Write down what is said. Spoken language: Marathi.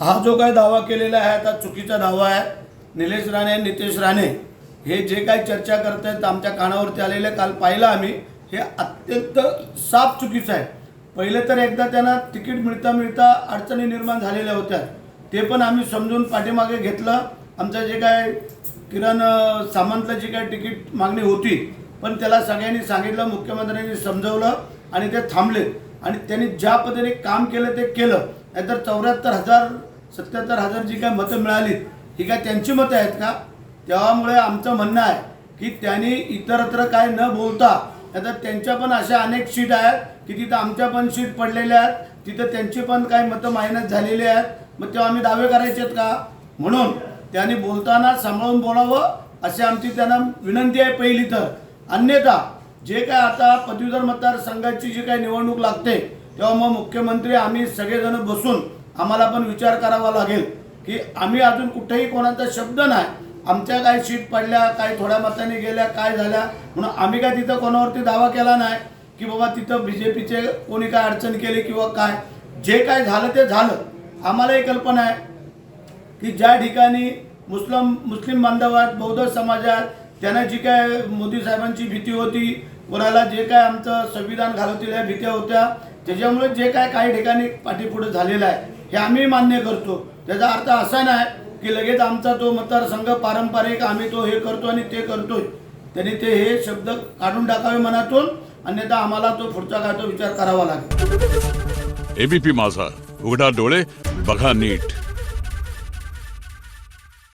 हा जो काय दावा केलेला आहे आता चुकीचा दावा आहे. निलेश राणे नितेश राणे हे जे काही चर्चा करत आहेत आमच्या कानावरती आलेले काल पाहिलं आम्ही हे अत्यंत साफ चुकीचं आहे. पहिले तर एकदा त्यांना तिकीट मिळता मिळता अडचणी निर्माण झालेल्या होत्या. ते पण आम्ही समजून पाठीमागे घेतलं. आमचं जे काय किरण सामंतला जी काय तिकीट मागणी होती पण त्याला सगळ्यांनी सांगितलं मुख्यमंत्र्यांनी समजवलं आणि ते थांबले आणि त्यांनी ज्या पद्धतीने काम केलं ते केलं. नाहीतर चौऱ्याहत्तर हजार सत्याहत्तर हजार जी काय मतं मिळाली ही काय त्यांची मतं आहेत का? त्यामुळे आमचं म्हणणं आहे की त्यांनी इतरत्र काय न बोलता आता त्यांच्या पण अशा अनेक सीट आहेत की तिथं आमच्या पण सीट पडलेल्या आहेत तिथं त्यांची पण काही मतं मायनस झालेली आहेत. मग तेव्हा आम्ही दावे करायचे आहेत का? म्हणून त्यांनी बोलताना सांभाळून बोलावं अशी आमची त्यांना विनंती आहे पहिली तर. अन्यथा जे काय आता पदवीधर मतदारसंघाची जी काही निवडणूक लागते तेव्हा मग मुख्यमंत्री आम्ही सगळेजण बसून आम्हाला पण विचार करावा लागेल की आम्ही अजून कुठेही कोणाचा शब्द नाही. आमच्या काय शीट पडल्या काय थोड्या मताने गेल्या काय झाल्या म्हणून आम्ही काय तिथं कोणावरती दावा केला नाही की बाबा तिथं बी जे पीचे कोणी काय अडचण केली किंवा काय. जे काय झालं ते झालं. आम्हालाही कल्पना आहे की ज्या ठिकाणी मुस्लिम मुस्लिम बांधवात बौद्ध समाजात त्यांना जी काय मोदी साहेबांची भीती होती कोणाला जे काय आमचं संविधान घालवतील या भीत्या होत्या त्याच्यामुळे जे काय काही ठिकाणी पाठीपुढे झालेलं आहे. हे आम्ही मान्य करतो. त्याचा अर्थ असा नाही की लगेच आमचा तो मतदारसंघ पारंपरिक आम्ही तो हे करतो आणि ते करतोय. त्यांनी ते हे शब्द काढून टाकावे मनातून अन्यथा आम्हाला तो पुढचा काय तो विचार करावा लागेल. एबीपी माझा. उघडा डोळे बघा नीट.